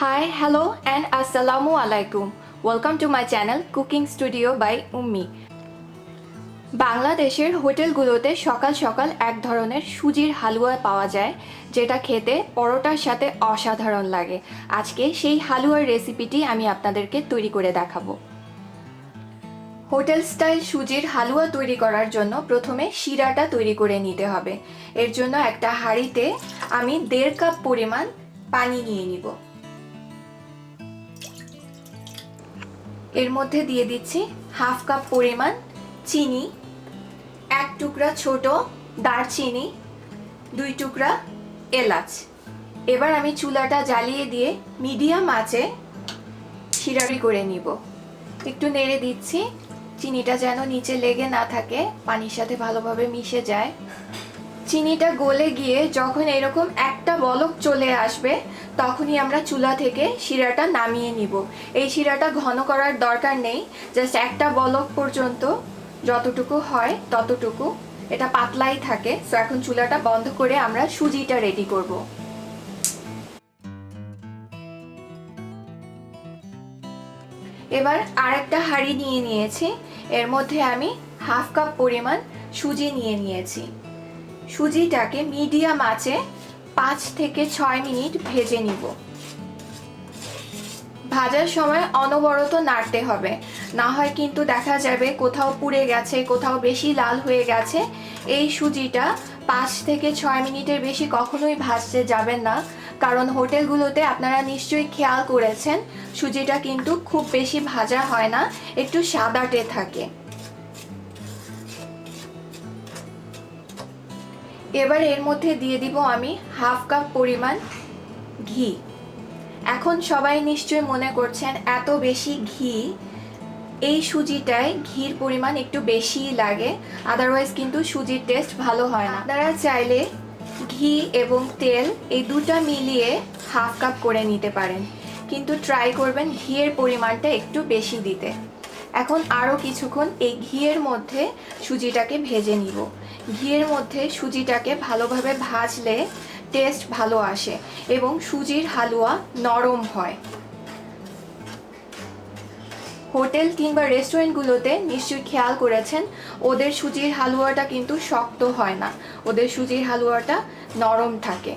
Hi, hello, and Assalamu alaikum. Welcome to my channel Cooking Studio by Ummi. বাংলাদেশের হোটেলগুলোতে সকাল সকাল এক ধরনের সুজির হালুয়া পাওয়া যায় যেটা খেতে পরোটার সাথে অসাধারণ লাগে আজকে সেই হালুয়ার রেসিপিটি আমি আপনাদেরকে তৈরি করে দেখাবো হোটেল স্টাইল সুজির হালুয়া তৈরি করার জন্য প্রথমে শিরাটা তৈরি করে নিতে হবে এর জন্য একটা হাঁড়িতে আমি দেড় কাপ পরিমাণ পানি নিয়ে নিব এর মধ্যে দিয়ে দিচ্ছি হাফ কাপ পরিমাণ চিনি, এক টুকরা ছোট দারচিনি, দুই টুকরা এলাচ। এবার আমি চুলাটা জ্বালিয়ে দিয়ে মিডিয়াম আঁচে শিরারি করে নিব। একটু নেড়ে দিচ্ছি, চিনিটা যেন নিচে লেগে না থাকে, পানির সাথে ভালোভাবে মিশে যায়। চিনিটা গলে গিয়ে যখন এরকম একটা বলক চলে আসবে, তখনই আমরা চুলা থেকে শিরাটা নামিয়ে নিব। এই শিরাটা ঘন করার দরকার নেই জাস্ট একটা বলক পর্যন্ত যতটুকু হয় ততটুকু। এটা পাতলাই থাকে সো এখন চুলাটা বন্ধ করে আমরা সুজিটা রেডি করব। এবার আরেকটা হাঁড়ি নিয়ে নিয়েছি, এর মধ্যে আমি হাফ কাপ পরিমাণ সুজি নিয়ে নিয়েছি। সুজিটাকে মিডিয়াম আঁচে পাঁচ থেকে ছয় মিনিট ভেজে নিব। ভাজার সময় অনবরত নাড়তে হবে। না হয় কিন্তু দেখা যাবে কোথাও পুড়ে গেছে, কোথাও বেশি লাল হয়ে গেছে। এই সুজিটা পাঁচ থেকে ছয় মিনিটের বেশি কখনোই ভাজতে যাবেন না। কারণ হোটেলগুলোতে আপনারা নিশ্চয়ই খেয়াল করেছেন, সুজিটা কিন্তু খুব বেশি ভাজা হয় না, একটু সাদাটে থাকে। এবার এর মধ্যে দিয়ে দিব আমি হাফ কাপ পরিমাণ ঘি। এখন সবাই নিশ্চয়ই মনে করছেন এত বেশি ঘি, এই সুজিটায় ঘির পরিমাণ একটু বেশিই লাগে আদারওয়াইজ কিন্তু সুজির টেস্ট ভালো হয় না। আপনারা চাইলে ঘি এবং তেল এই দুটা মিলিয়ে হাফ কাপ করে নিতে পারেন। কিন্তু ট্রাই করবেন ঘিয়ের পরিমাণটা একটু বেশি দিতে। এখন আরও কিছুক্ষণ এই ঘিয়ের মধ্যে সুজিটাকে ভেজে নিব। ঘিয়ের মধ্যে সুজিটাকে ভালোভাবে ভাজলে টেস্ট ভালো আসে এবং সুজির হালুয়া নরম হয়। হোটেল কিংবা রেস্টুরেন্টগুলোতে নিশ্চয়ই খেয়াল করেছেন, ওদের সুজির হালুয়াটা কিন্তু শক্ত হয় না, ওদের সুজির হালুয়াটা নরম থাকে।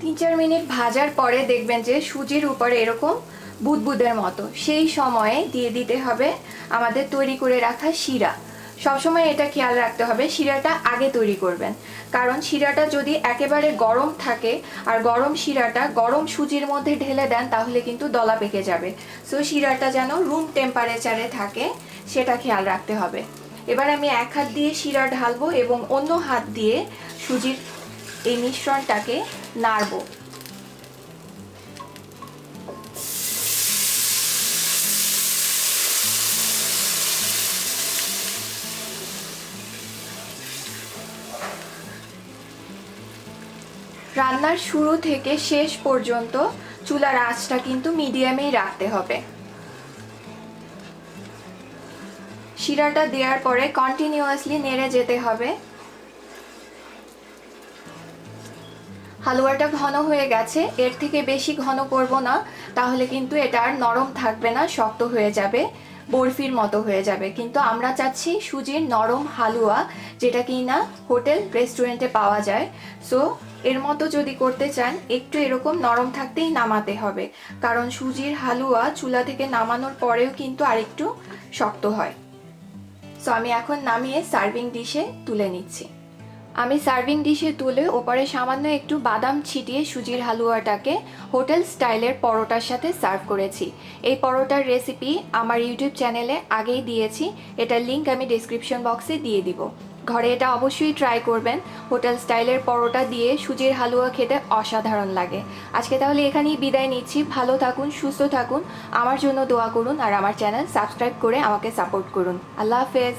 তিন চার মিনিট ভাজার পরে দেখবেন যে সুজির উপরে এরকম বুদবুদের মতো। সেই সময়ে দিয়ে দিতে হবে আমাদের তৈরি করে রাখা শিরা। সবসময় এটা খেয়াল রাখতে হবে, শিরাটা আগে তৈরি করবেন। কারণ শিরাটা যদি একেবারে গরম থাকে আর গরম শিরাটা গরম সুজির মধ্যে ঢেলে দেন, তাহলে কিন্তু দলা পেকে যাবে। সো শিরাটা যেন রুম টেম্পারেচারে থাকে, সেটা খেয়াল রাখতে হবে। এবার আমি এক হাত দিয়ে শিরা ঢালবো এবং অন্য হাত দিয়ে সুজির এই মিশ্রণটাকে নাড়বো। রান্নার শুরু থেকে শেষ পর্যন্ত চুলার আঁচটা কিন্তু মিডিয়ামেই রাখতে হবে। শিরাটা দেওয়ার পরে কন্টিনিউয়াসলি নেড়ে যেতে হবে। হালুয়াটা ঘন হয়ে গেছে, এর থেকে বেশি ঘন করব না, তাহলে কিন্তু এটা আর নরম থাকবে না, শক্ত হয়ে যাবে। বরফির মতো হয়ে যাবে। কিন্তু আমরা চাচ্ছি সুজির নরম হালুয়া, যেটা কি না হোটেল, রেস্টুরেন্টে পাওয়া যায়। সো এর মতো যদি করতে চান, একটু এরকম নরম থাকতেই নামাতে হবে। কারণ সুজির হালুয়া চুলা থেকে নামানোর পরেও কিন্তু আরেকটু শক্ত হয়। সো আমি এখন নামিয়ে সার্ভিং ডিশে তুলে নিচ্ছি। আমি সার্ভিং ডিশে তুলে ওপরে সামান্য একটু বাদাম ছিটিয়ে সুজির হালুয়াটাকে হোটেল স্টাইলের পরোটার সাথে সার্ভ করেছি। এই পরোটার রেসিপি আমার ইউটিউব চ্যানেলে আগেই দিয়েছি, এটার লিঙ্ক আমি ডিসক্রিপশন বক্সে দিয়ে দিব। ঘরে এটা অবশ্যই ট্রাই করবেন, হোটেল স্টাইলের পরোটা দিয়ে সুজির হালুয়া খেতে অসাধারণ লাগে। আজকে তাহলে এখানেই বিদায় নিচ্ছি, ভালো থাকুন, সুস্থ থাকুন, আমার জন্য দোয়া করুন আর আমার চ্যানেল সাবস্ক্রাইব করে আমাকে সাপোর্ট করুন। আল্লাহ হাফেজ।